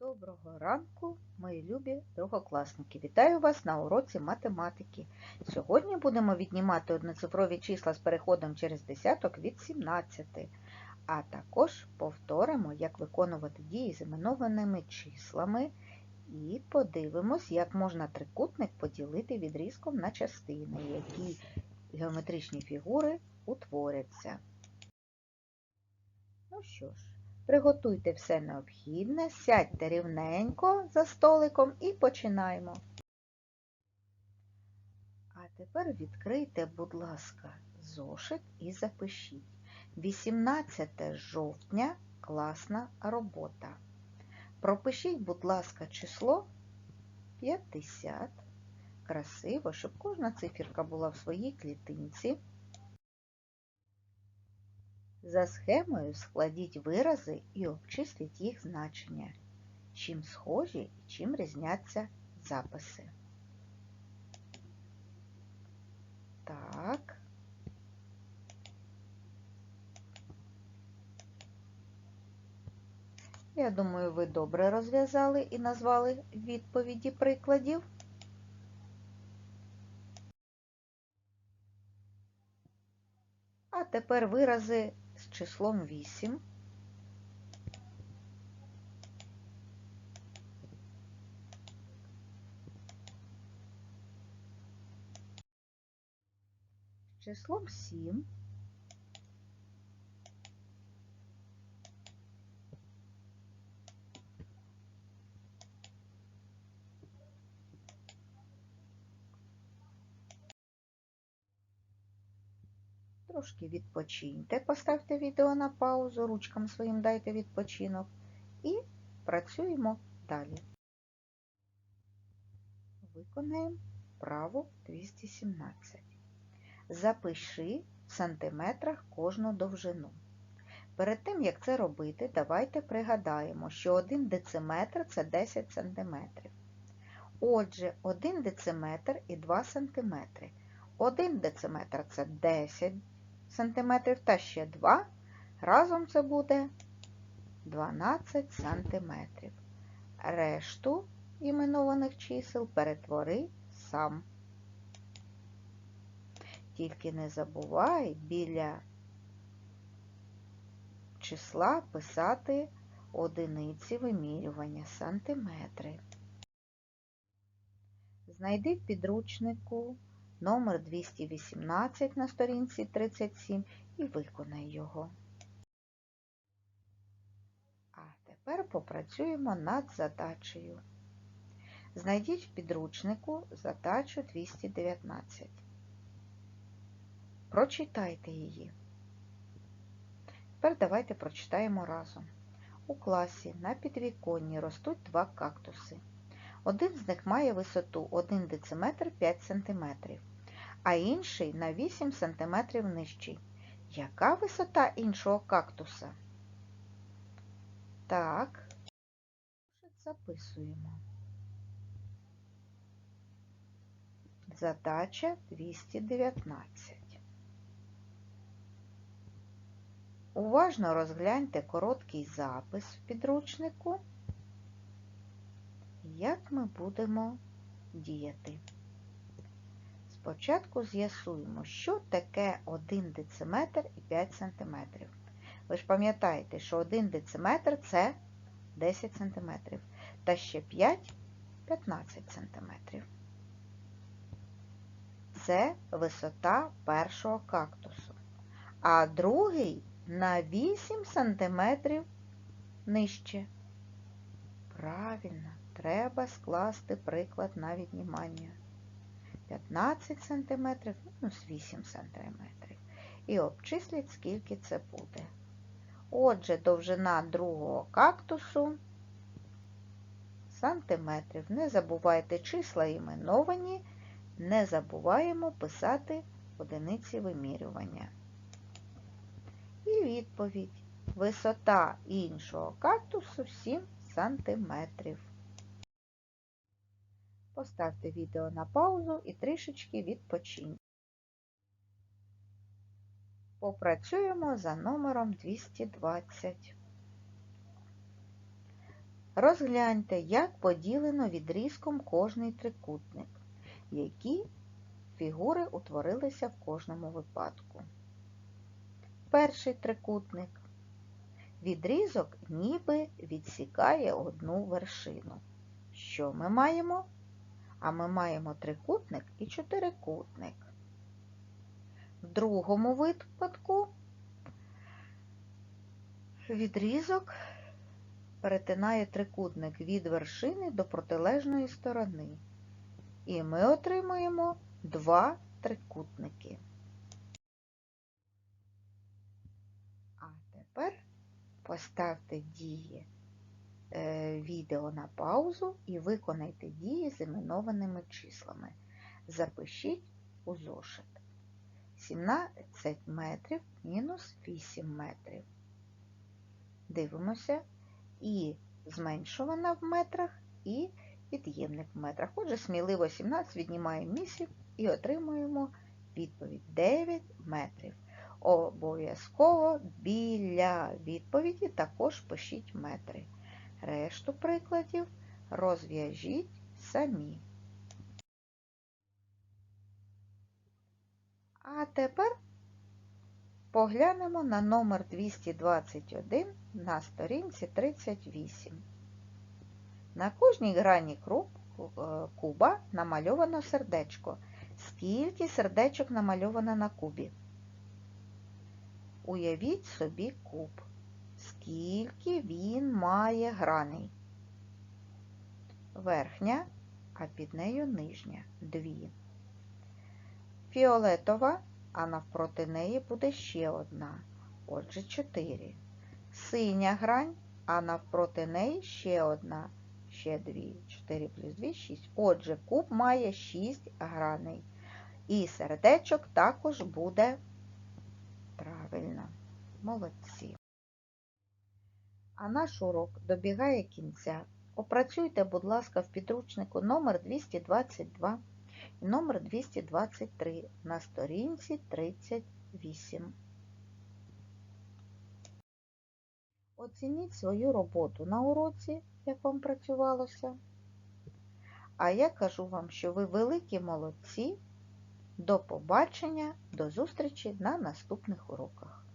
Доброго ранку, мої любі другокласники! Вітаю вас на уроці математики. Сьогодні будемо віднімати одноцифрові числа з переходом через десяток від 17, а також повторимо, як виконувати дії з іменованими числами і подивимось, як можна трикутник поділити відрізком на частини, які геометричні фігури утворяться. Ну що ж, Приготуйте все необхідне, сядьте рівненько за столиком і починаємо. А тепер відкрийте, будь ласка, зошит і запишіть. 18 жовтня класна робота. Пропишіть, будь ласка, число 50. Красиво, щоб кожна циферка була в своїй клітинці. За схемою складіть вирази і обчисліть їх значення, чим схожі і чим різняться записи. Так. Я думаю, ви добре розв'язали і назвали відповіді прикладів. А тепер вирази з числом 8. Числом 7. Трошки відпочиньте, поставте відео на паузу, ручкам своїм дайте відпочинок і працюємо далі. Виконаємо вправу 217. Запиши в сантиметрах кожну довжину. Перед тим, як це робити, давайте пригадаємо, що 1 дециметр – це 10 сантиметрів. Отже, 1 дециметр і 2 сантиметри. 1 дециметр – це 10 сантиметрів та ще 2. Разом це буде 12 сантиметрів. Решту іменованих чисел перетвори сам. Тільки не забувай біля числа писати одиниці вимірювання сантиметри. Знайди в підручнику номер 218 на сторінці 37 і виконай його. А тепер попрацюємо над задачею. Знайдіть в підручнику задачу 219. Прочитайте її. Тепер давайте прочитаємо разом. У класі на підвіконні ростуть два кактуси. Один з них має висоту 1 дециметр 5 см, а інший на 8 см нижчий. Яка висота іншого кактуса? Так, записуємо. Задача 219. Уважно розгляньте короткий запис в підручнику як ми будемо діяти? Спочатку з'ясуємо, що таке 1 дециметр і 5 см. Ви ж пам'ятаєте, що 1 дециметр це 10 см, та ще 5 15 см. Це висота першого кактусу, а другий на 8 см нижче. Правильно треба скласти приклад на віднімання. 15 см мінус 8 см. І обчисліть, скільки це буде. Отже, довжина другого кактусу сантиметрів. Не забувайте числа іменовані, не забуваємо писати одиниці вимірювання. І відповідь. Висота іншого кактусу 7 сантиметрів. Поставте відео на паузу і трішечки відпочиньте. Попрацюємо за номером 220. Розгляньте, як поділено відрізком кожний трикутник, які фігури утворилися в кожному випадку. Перший трикутник. Відрізок ніби відсікає одну вершину. Що ми маємо? А ми маємо трикутник і чотирикутник. В другому випадку відрізок перетинає трикутник від вершини до протилежної сторони. І ми отримуємо два трикутники. А тепер поставте дії відео на паузу і виконайте дії з іменованими числами. Запишіть у зошит. 17 метрів мінус 8 метрів. Дивимося і зменшувана в метрах, і від'ємник в метрах. Отже, сміливо 17 віднімаємо 8 і отримуємо відповідь 9 метрів. Обов'язково біля відповіді також пишіть метри. Решту прикладів розв'яжіть самі. А тепер поглянемо на номер 221 на сторінці 38. На кожній грані куба намальовано сердечко. Скільки сердечок намальовано на кубі? Уявіть собі куб. Скільки він має граней? Верхня, а під нею нижня дві. Фіолетова, а навпроти неї буде ще одна. Отже, чотири. Синя грань, а навпроти неї ще одна. Ще дві. 4 плюс 2 – 6. Отже, куб має 6 граней. І сердечок також буде правильно. Молодці. А наш урок добігає кінця. Опрацюйте, будь ласка, в підручнику номер 222 і номер 223 на сторінці 38. Оцініть свою роботу на уроці, як вам працювалося. А я кажу вам, що ви великі молодці. До побачення, до зустрічі на наступних уроках.